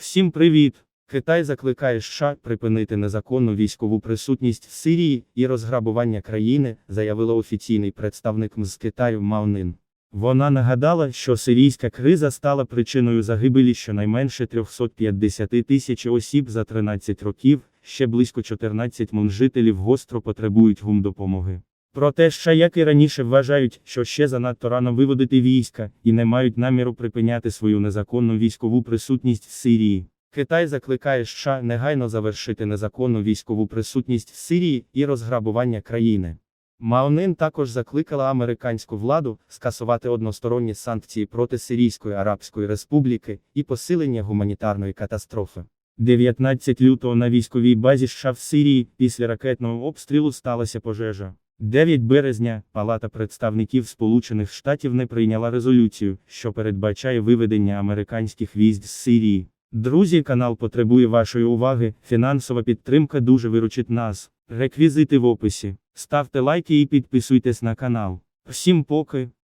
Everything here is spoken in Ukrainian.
Всім привіт! Китай закликає США припинити незаконну військову присутність в Сирії і розграбування країни, заявила офіційний представник МЗ Китаю Мао Нин. Вона нагадала, що сирійська криза стала причиною загибелі щонайменше 350 тисяч осіб за 13 років, ще близько 14 мун жителів гостро потребують гумдопомоги. Проте США, як і раніше, вважають, що ще занадто рано виводити війська, і не мають наміру припиняти свою незаконну військову присутність в Сирії. Китай закликає США негайно завершити незаконну військову присутність в Сирії і розграбування країни. Маонин також закликала американську владу скасувати односторонні санкції проти Сирійської Арабської Республіки і посилення гуманітарної катастрофи. 19 лютого на військовій базі США в Сирії після ракетного обстрілу сталася пожежа. 9 березня Палата представників Сполучених Штатів не прийняла резолюцію, що передбачає виведення американських військ з Сирії. Друзі, канал потребує вашої уваги. Фінансова підтримка дуже виручить нас. Реквізити в описі. Ставте лайки і підписуйтесь на канал. Всім поки.